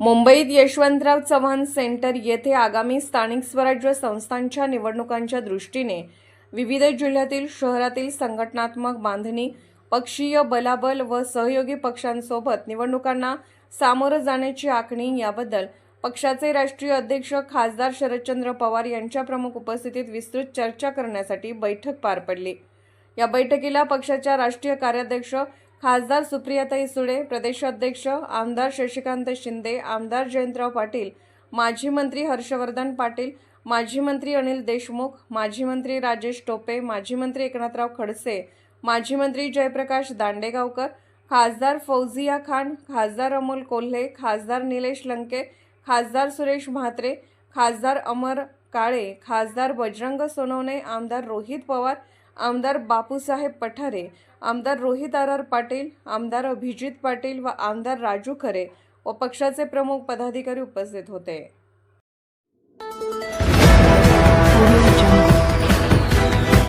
मुंबईत यशवंतराव चव्हाण सेंटर येथे आगामी स्थानिक स्वराज्य संस्थांच्या निवडणुकांच्या दृष्टीने विविध जिल्ह्यातील शहरातील संघटनात्मक बांधणी पक्षीय बलाबल व सहयोगी पक्षांसोबत निवडणुकांना सामोरं जाण्याची आखणी याबद्दल पक्षाचे राष्ट्रीय अध्यक्ष खासदार शरदचंद्र पवार यांच्या प्रमुख उपस्थितीत विस्तृत चर्चा करण्यासाठी बैठक पार पडली. या बैठकीला पक्षाच्या राष्ट्रीय कार्याध्यक्ष खासदार सुप्रियाताई सुळे प्रदेशाध्यक्ष आमदार शशिकांत शिंदे आमदार जयंतराव पाटील माजी मंत्री हर्षवर्धन पाटील माजी मंत्री अनिल देशमुख माजी मंत्री राजेश टोपे माजी मंत्री एकनाथराव खडसे माजी मंत्री जयप्रकाश दांडेगावकर खासदार फौजिया खान खासदार अमोल कोल्हे खासदार निलेश लंके खासदार सुरेश म्हात्रे खासदार अमर काळे खासदार बजरंग सोनवणे आमदार रोहित पवार आमदार बापूसाहेब पठारे आमदार रोहित आर आर पाटील आमदार अभिजित पाटील व आमदार राजू खरे व पक्षाचे प्रमुख पदाधिकारी उपस्थित होते.